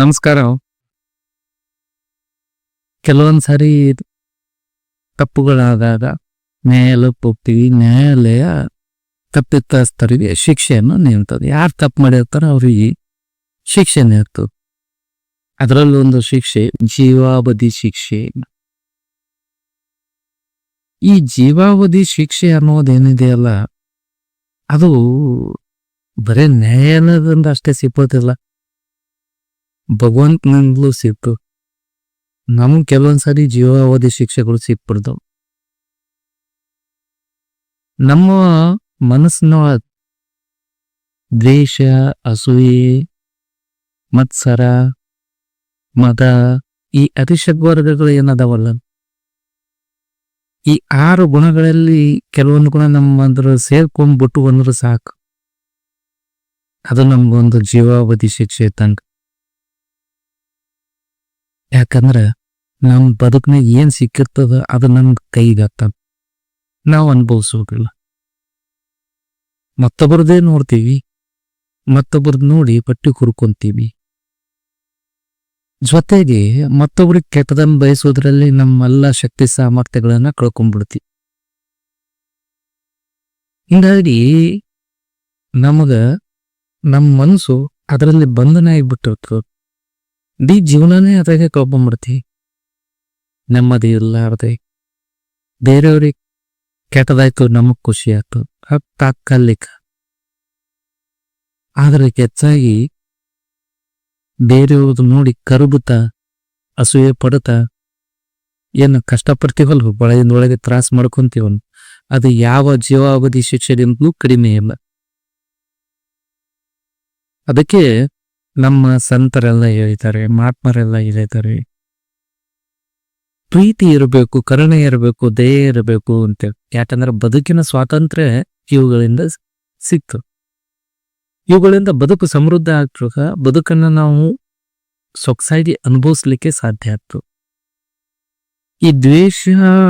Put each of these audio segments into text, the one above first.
ನಮಸ್ಕಾರ. ಕೆಲವೊಂದ್ ಸಾರಿ ತಪ್ಪುಗಳಾದಾಗ ನ್ಯಾಯಾಲಯಕ್ಕೆ ಹೋಗ್ತೀವಿ ನ್ಯಾಯಾಲಯ ತಪ್ಪಿತಸ್ಥರಿಗೆ ಶಿಕ್ಷೆಯನ್ನು ನೀಡ್ತದೆ. ಯಾರು ತಪ್ಪು ಮಾಡಿರ್ತಾರೋ ಅವ್ರಿಗೆ ಶಿಕ್ಷೆ ನೀಡ್ತದೆ. ಅದರಲ್ಲೂ ಒಂದು ಶಿಕ್ಷೆ, ಜೀವಾವಧಿ ಶಿಕ್ಷೆ. ಈ ಜೀವಾವಧಿ ಶಿಕ್ಷೆ ಅನ್ನೋದೇನಿದೆಯಲ್ಲ, ಅದು ಬರೇ ನ್ಯಾಯಾಲಯದಿಂದ ಅಷ್ಟೇ ಸಿಕ್ಕೋದಿಲ್ಲ ಭಗವಂತನಿಂದಲೂ ಸಿಕ್ತು ನಮ್ಗೆ ಕೆಲವೊಂದ್ಸರಿ ಜೀವಾವಧಿ ಶಿಕ್ಷೆಗಳು ಸಿಕ್ಬಿಡ್ದವು. ನಮ್ಮ ಮನಸ್ಸಿನ ದ್ವೇಷ, ಅಸೂಯೆ, ಮತ್ಸರ, ಮದ ಈ ಅತಿಶಗ್ವರ್ಗಗಳು ಏನದಾವಲ್ಲ? ಈ ಆರು ಗುಣಗಳಲ್ಲಿ ಕೆಲವೊಂದು ಗುಣ ನಮ್ಮ ಅಂದ್ರೆ ಸೇರ್ಕೊಂಡ್ಬಿಟ್ಟು ಅಂದ್ರೆ ಸಾಕು. ಅದು ನಮ್ಗೊಂದು ಜೀವಾವಧಿ ಶಿಕ್ಷೆ ಇದ್ದಂಗ ಯಾಕಂದ್ರ ನಮ್ಮ ಬದುಕಿನಾಗ ಏನು ಸಿಕ್ಕಿರ್ತದ ಅದು ನಮ್ಮ ಕೈಗತ್ತ ನಾವು ಅನುಭವಿಸ್ಬೇಕಿಲ್ಲ ಮತ್ತೊಬ್ಬರದೇ ನೋಡ್ತೀವಿ ಮತ್ತೊಬ್ಬರದ್ದು ನೋಡಿ ಪಟ್ಟಿ ಕುರ್ಕೊಂತೀವಿ ಜೊತೆಗೆ ಮತ್ತೊಬ್ರಿಗೆ ಕೆಟ್ಟದನ್ನು ಬಯಸೋದ್ರಲ್ಲಿ ನಮ್ಮೆಲ್ಲ ಶಕ್ತಿ ಸಾಮರ್ಥ್ಯಗಳನ್ನ ಕಳ್ಕೊಂಡ್ಬಿಡ್ತೀವಿ ಹಿಂಗಾಗಿ ನಮಗ ನಮ್ಮ ಮನಸ್ಸು ಅದರಲ್ಲಿ ಬಂಧನ ಆಗಿಬಿಟ್ಟಿರ್ತದ. ಇಡೀ ಜೀವನನೇ ಅದಕ್ಕೆ ಕೋಪ ಮಾಡ್ತಿ ನೆಮ್ಮದಿ ಇರ್ಲಾರ್ದೆ ಬೇರೆಯವ್ರಿಗೆ ಕೆಟ್ಟದಾಯ್ತು ನಮಗ್ ಖುಷಿ ಆಯ್ತು ಅದು ತಾತ್ಕಾಲಿಕ ಆದ್ರೆ ಹೆಚ್ಚಾಗಿ ಬೇರೆಯವ್ರದ್ದು ನೋಡಿ ಕರುಬುತ್ತ ಅಸೂಯೆ ಪಡುತ್ತಾ ಏನು ಕಷ್ಟಪಡ್ತೀವಲ್ವ ಒಳಗಿಂದ ಒಳಗೆ ತ್ರಾಸ ಮಾಡ್ಕೊಂತೀವನ್ ಅದು ಯಾವ ಜೀವಾವಧಿ ಶಿಕ್ಷೆದಿಂದಲೂ ಕಡಿಮೆ ಇಲ್ಲ ಅದಕ್ಕೆ ನಮ್ಮ ಸಂತರೆಲ್ಲ ಹೇಳಿದ್ದಾರೆ ಮಹಾತ್ಮರೆಲ್ಲ ಹೇಳಿದ್ದಾರೆ ಪ್ರೀತಿ ಇರಬೇಕು, ಕರುಣೆ ಇರಬೇಕು, ದಯೆ ಇರಬೇಕು ಅಂತ ಯಾಕಂದ್ರೆ ಬದುಕಿನ ಸ್ವಾತಂತ್ರ್ಯ ಇವುಗಳಿಂದ ಸಿಕ್ತು. ಇವುಗಳಿಂದ ಬದುಕು ಸಮೃದ್ಧ ಆಗ್ತದ ಬದುಕನ್ನ ನಾವು ಸೊಗಸಾಗಿ ಅನುಭವಿಸ್ಲಿಕ್ಕೆ ಸಾಧ್ಯ ಆಗ್ತು ಈ ದ್ವೇಷ,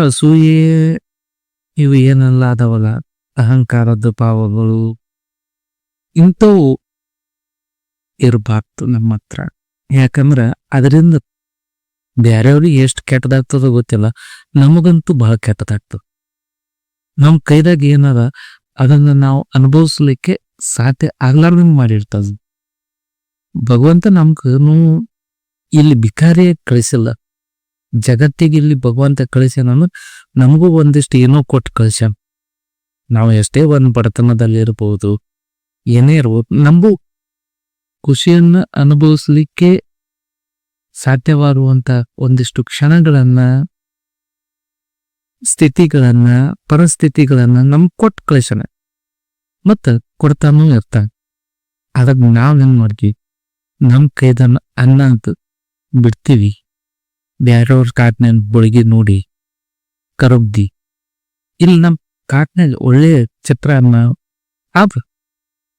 ಅಸೂಯೆ ಇವು ಏನೆಲ್ಲ ಅದಾವಲ್ಲ ಅಹಂಕಾರದ ಪಾವಗಳು ಇಂಥವು ಇರಬಾರ್ದು ನಮ್ಮ ಹತ್ರ. ಯಾಕಂದ್ರ ಅದರಿಂದ ಬೇರೆಯವ್ರಿಗೆ ಎಷ್ಟು ಕೆಟ್ಟದಾಗ್ತದೋ ಗೊತ್ತಿಲ್ಲ, ನಮಗಂತೂ ಬಹಳ ಕೆಟ್ಟದಾಗ್ತದ. ನಮ್ ಕೈದಾಗ ಏನದ, ಅದನ್ನ ನಾವು ಅನುಭವಿಸ್ಲಿಕ್ಕೆ ಸಾಧ್ಯ ಆಗ್ಲಾರ್ದಂಗೆ ಮಾಡಿರ್ತದ ಭಗವಂತ ನಮ್ಗನು ಇಲ್ಲಿ ಭಿಕಾರಿ ಕಳಿಸಿಲ್ಲ. ಜಗತ್ತಿಗೆ ಇಲ್ಲಿ ಭಗವಂತ ಕಳಿಸ್ಯಾನ ನಮಗೂ ಒಂದಿಷ್ಟು ಏನೋ ಕೊಟ್ಟು ಕಳಿಸ್ಯಾನ. ನಾವು ಎಷ್ಟೇ ಒಂದ್ ಬಡತನದಲ್ಲಿ ಇರ್ಬೋದು ಏನೇ ಇರ್ಬೋದು, ನಮಗೂ ಖುಷಿಯನ್ನ ಅನುಭವಿಸ್ಲಿಕ್ಕೆ ಸಾಧ್ಯವಾಗುವಂತ ಒಂದಿಷ್ಟು ಕ್ಷಣಗಳನ್ನ, ಸ್ಥಿತಿಗಳನ್ನ, ಪರಿಸ್ಥಿತಿಗಳನ್ನ ನಮ್ ಕೊಟ್ಟು ಕಳಿಸೋಣ. ಮತ್ತ ಕೊಡ್ತಾನೂ ಇರ್ತಾನ. ನಾವ್ ಏನ್ ಮಾಡ್ತೀವಿ? ನಮ್ ಕೈದನ್ನ ಅನ್ನ ಅಂತ ಬಿಡ್ತೀವಿ. ಬ್ಯಾರವ್ರ ಕಾಟ್ನ ಬುಳಗಿ ನೋಡಿ ಕರಬ್ದಿ ಇಲ್ಲಿ ನಮ್ ಒಳ್ಳೆ ಚಿತ್ರಾನ್ನ ಆದ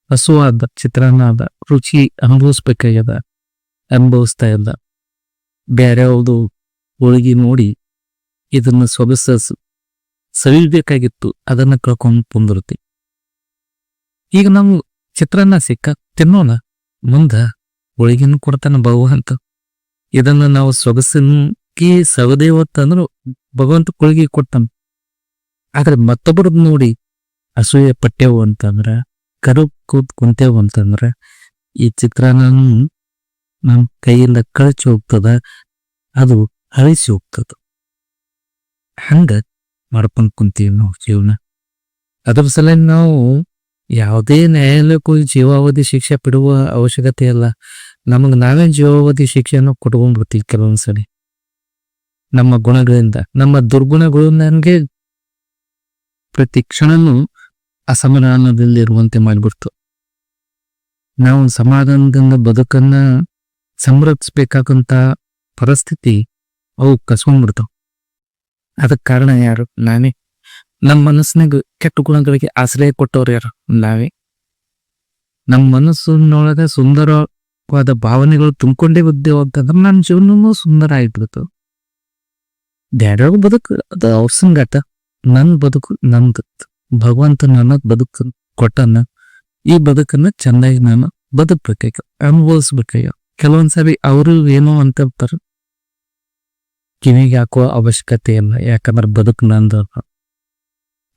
ಹಸುವಾದ ಚಿತ್ರಾನ್ನ ಅದ ರುಚಿ ಅನುಭವಿಸ್ಬೇಕಾಗ್ಯದ ಅನುಭವಿಸ್ತಾ ಇಲ್ಲ ಬೇರೆ ಯಾವುದು ಹೋಳಿಗೆ ನೋಡಿ ಇದನ್ನು ಸೊಗಸ ಸವಿಬೇಕಾಗಿತ್ತು, ಅದನ್ನ ಕಳ್ಕೊಂಡು ಬಂದಿರುತ್ತೆ ಈಗ ನಾವು ಚಿತ್ರಾನ್ನ ಸಿಕ್ಕ, ತಿನ್ನೋಣ, ಮುಂದ ಹೋಳಿಗೆನು ಕೊಡ್ತಾನ ಭಗವಂತ ಇದನ್ನು ನಾವು ಸೊಗಸಕ್ಕೆ ಸವದೇವತ್ತಂದ್ರೆ ಭಗವಂತ ಹೋಳಿಗೆ ಕೊಡ್ತಾನೆ. ಆದ್ರೆ ಮತ್ತೊಬ್ಬರದ್ದು ನೋಡಿ ಅಸೂಯೆ ಪಟ್ಟೆವು ಅಂತಂದ್ರ ಕರು ಕೂತ್ ಕುಂತೇವು ಅಂತಂದ್ರ ಈ ಚಿತ್ರಾನ್ನ ನಮ್ ಕೈಯಿಂದ ಕಳಚಿ ಹೋಗ್ತದ, ಅದು ಅಳಿಸಿ ಹೋಗ್ತದ. ಹಂಗ ಮಾಡ್ಕೊಂಡ್ ಕುಂತೀವಿ ನಾವು ಜೀವನ. ಅದ್ರ ಸಲ ನಾವು ಯಾವುದೇ ನ್ಯಾಯಾಲಯಕ್ಕೂ ಜೀವಾವಧಿ ಶಿಕ್ಷೆ ಬಿಡುವ ಅವಶ್ಯಕತೆ ಇಲ್ಲ. ನಮಗ್ ನಾವೇ ಜೀವಾವಧಿ ಶಿಕ್ಷೆಯನ್ನು ಕೊಟ್ಕೊಂಡ್ಬಿಡ್ತೀವಿ ಕೆಲವೊಂದ್ಸಲಿ ನಮ್ಮ ಗುಣಗಳಿಂದ, ನಮ್ಮ ದುರ್ಗುಣಗಳು ನನಗೆ ಪ್ರತಿ ಕ್ಷಣನೂ ಅಸಮಾಧಾನದಲ್ಲಿರುವಂತೆ ಮಾಡಿಬಿಡ್ತು. ನಾವು ಸಮಾಧಾನದಿಂದ ಬದುಕನ್ನ ಸಂರಕ್ಷಿಸಬೇಕಾಗಂತ ಪರಿಸ್ಥಿತಿ ಅವು ಕಸ್ಕೊಂಡ್ಬಿಡ್ತಾವ ಅದಕ್ಕೆ ಕಾರಣ ಯಾರು? ನಾನೇ ನಮ್ಮ ಮನಸ್ಸಿನಾಗ ಕೆಟ್ಟ ಗುಣಗಳಿಗೆ ಆಶ್ರಯ ಕೊಟ್ಟವ್ರು ಯಾರು? ನಾವೇ. ನಮ್ಮ ಮನಸ್ಸಿನೊಳಗ ಸುಂದರವಾದ ಭಾವನೆಗಳು ತುಂಬಿಕೊಂಡೇ ಬಿದ್ದೇವು ಅಂತಂದ್ರೆ ನನ್ನ ಜೀವನನೂ ಸುಂದರ ಆಗಿಬಿಡ್ತು. ಬ್ಯಾರ್ಯಾವ ಬದುಕು, ಅದು ಅವಸಂಗಾಟ ನನ್ನ ನನ್ ಬದುಕು ನಂದು ಭಗವಂತ ನನ್ನ ಬದುಕ ಕೊಟ್ಟನ್ನ ಈ ಬದುಕನ್ನ ಚೆನ್ನಾಗಿ ನಾನು ಬದುಕ್ಬೇಕಾಗ ಅನುಭವಿಸ್ಬೇಕಯ್ಯ. ಕೆಲವೊಂದ್ಸರಿ ಅವರು ಏನೋ ಅಂತ ಇರ್ತಾರ ಕಿವಿಗೆ ಹಾಕುವ ಅವಶ್ಯಕತೆ ಇಲ್ಲ, ಯಾಕಂದ್ರೆ ಬದುಕು ನಂದು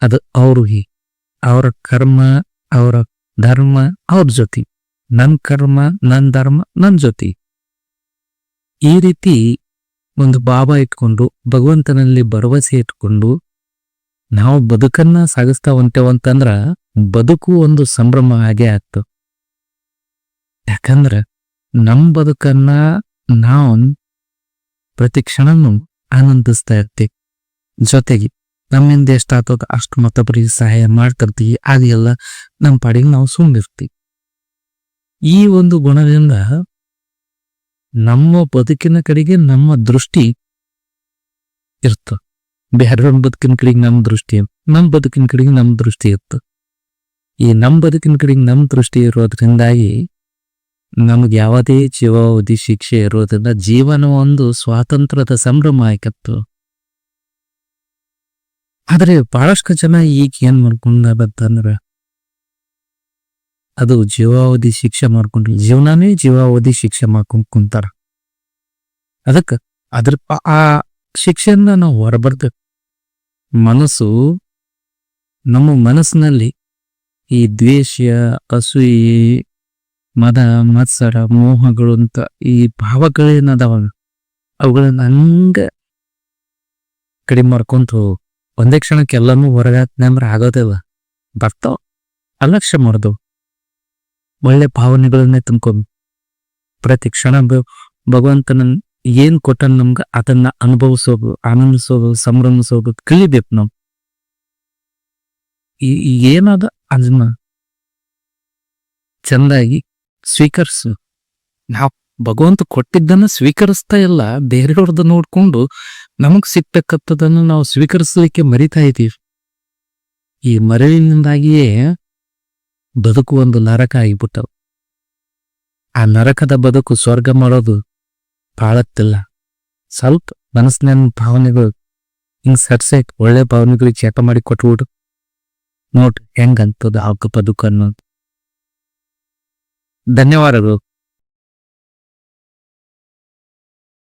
ಅದು ಅವ್ರಿಗೆ ಅವರ ಕರ್ಮ, ಅವರ ಧರ್ಮ, ಅವ್ರ ಜೊತೆ. ನನ್ ಕರ್ಮ, ನನ್ ಧರ್ಮ, ನನ್ ಜೊತೆ. ಈ ರೀತಿ ಒಂದು ಬಾಬಾ ಇಟ್ಕೊಂಡು, ಭಗವಂತನಲ್ಲಿ ಭರವಸೆ ಇಟ್ಕೊಂಡು ನಾವು ಬದುಕನ್ನ ಸಾಗಿಸ್ತಾ ಹೊಂಟೇವಂತಂದ್ರ ಬದುಕು ಒಂದು ಸಂಭ್ರಮ ಹಾಗೆ ಆಗ್ತು ಯಾಕಂದ್ರ ನಮ್ ಬದುಕನ್ನ ನಾವು ಪ್ರತಿ ಕ್ಷಣನು ಆನಂದಿಸ್ತಾ ಇರ್ತೀವಿ. ಜೊತೆಗೆ ನಮ್ಮಿಂದ ಎಷ್ಟಾಗ್ತದ ಅಷ್ಟು ಮತ್ತೊಬ್ಬರಿಗೆ ಸಹಾಯ ಮಾಡ್ತಿರ್ತೀವಿ ಅದೆಲ್ಲ ನಮ್ಮ ಪಾಡಿಗೆ ನಾವು ಸುಮ್ಮಿರ್ತೀವಿ ಈ ಒಂದು ಗುಣದಿಂದ ನಮ್ಮ ಬದುಕಿನ ಕಡೆಗೆ ನಮ್ಮ ದೃಷ್ಟಿ ಇರ್ತ. ಬೇರೆಯವ್ರ ಬದುಕಿನ ಕಡೆಗೆ ನಮ್ಮ ದೃಷ್ಟಿ, ನಮ್ಮ ಬದುಕಿನ ಕಡೆಗೆ ನಮ್ಮ ದೃಷ್ಟಿ ಇತ್ತು. ಈ ನಮ್ಮ ಬದುಕಿನ ಕಡೆಗೆ ನಮ್ಮ ದೃಷ್ಟಿ ಇರೋದ್ರಿಂದಾಗಿ ನಮಗೆ ಯಾವುದೇ ಜೀವಾವಧಿ ಶಿಕ್ಷೆ ಇರೋದ್ರಿಂದ ಜೀವನ ಒಂದು ಸ್ವಾತಂತ್ರ್ಯದ ಸಂಭ್ರಮ ಆಯ್ಕತ್ತು ಆದರೆ ಬಹಳಷ್ಟು ಜನ ಈಗ ಏನ್ ಮಾಡ್ಕೊಂಡ್ರೆ ಅದು ಜೀವಾವಧಿ ಶಿಕ್ಷೆ ಮಾಡ್ಕೊಂಡ್ರಿ ಜೀವನಾನೇ ಜೀವಾವಧಿ ಶಿಕ್ಷೆ ಮಾಡ್ಕೊಂಡ್ ಕುಂತಾರ. ಅದಕ್ಕೆ ಅದ್ರ ಆ ಶಿಕ್ಷೆಯಿಂದ ನಾವು ಹೊರಬರ್ಬೇಕು ಮನಸ್ಸು ನಮ್ಮ ಮನಸ್ಸಿನಲ್ಲಿ ಈ ದ್ವೇಷ, ಅಸೂಯೆ, ಮದ, ಮತ್ಸರ, ಮೋಹಗಳು ಅಂತ ಈ ಭಾವಗಳೇನದಾವ? ಅವುಗಳನ್ನ ಹಂಗ ಕಡಿಮೆ ಮಾಡ್ಕೊಂತ ಒಂದೇ ಕ್ಷಣಕ್ಕೆ ಎಲ್ಲಾನು ಹೊರಗಾತ್ನೆ ಅಂದ್ರೆ ಆಗೋದಿಲ್ಲ ಬರ್ತಾವ ಅಲಕ್ಷ್ಯ ಮಾಡ್ದವು ಒಳ್ಳೆ ಭಾವನೆಗಳನ್ನೇ ತುಂಬ್ಕೊಂಡು ಪ್ರತಿ ಕ್ಷಣ ಬ- ಭಗವಂತನ ಏನ್ ಕೊಟ್ಟ ನಮ್ಗ? ಅದನ್ನ ಅನುಭವಿಸೋದು ಆನಂದಿಸೋದು ಸಂಭ್ರಮಿಸೋದು ಕಲಿಬೇಕು ನಾವು. ಈ ಏನದ ಅದನ್ನ ಚಂದಾಗಿ ಸ್ವೀಕರಿಸು. ನಾವು ಭಗವಂತ ಕೊಟ್ಟಿದ್ದನ್ನ ಸ್ವೀಕರಿಸ್ತಾ ಇಲ್ಲ ಬೇರೆಯವ್ರದ್ದು ನೋಡ್ಕೊಂಡು ನಮಗ್ ಸಿಗ್ತಕ್ಕಂಥದ್ದನ್ನು ನಾವು ಸ್ವೀಕರಿಸಲಿಕ್ಕೆ ಮರಿತಾ ಇದ್ದೀವಿ. ಈ ಮರಳಿನಿಂದಾಗಿಯೇ ಬದುಕು ಒಂದು ನರಕ ಆಗಿಬಿಟ್ಟವು. ಆ ನರಕದ ಬದುಕು ಸ್ವರ್ಗ ಮಾಡೋದು ಬಾಳತ್ತಿಲ್ಲ ಸ್ವಲ್ಪ ಮನಸ್ಸಿನ ಭಾವನೆಗಳು ಹಿಂಗ್ ಸಡ್ಸೈಟ್ ಒಳ್ಳೆ ಭಾವನೆಗಳಿಗೆ ಚೇಪ ಮಾಡಿ ಕೊಟ್ಬಿಡು. ನೋಡ್ರಿ ಹೆಂಗಂತದ ಹಕ್ಕು ಬದುಕು ಅನ್ನೋದು ಧನ್ಯವಾದಗಳು.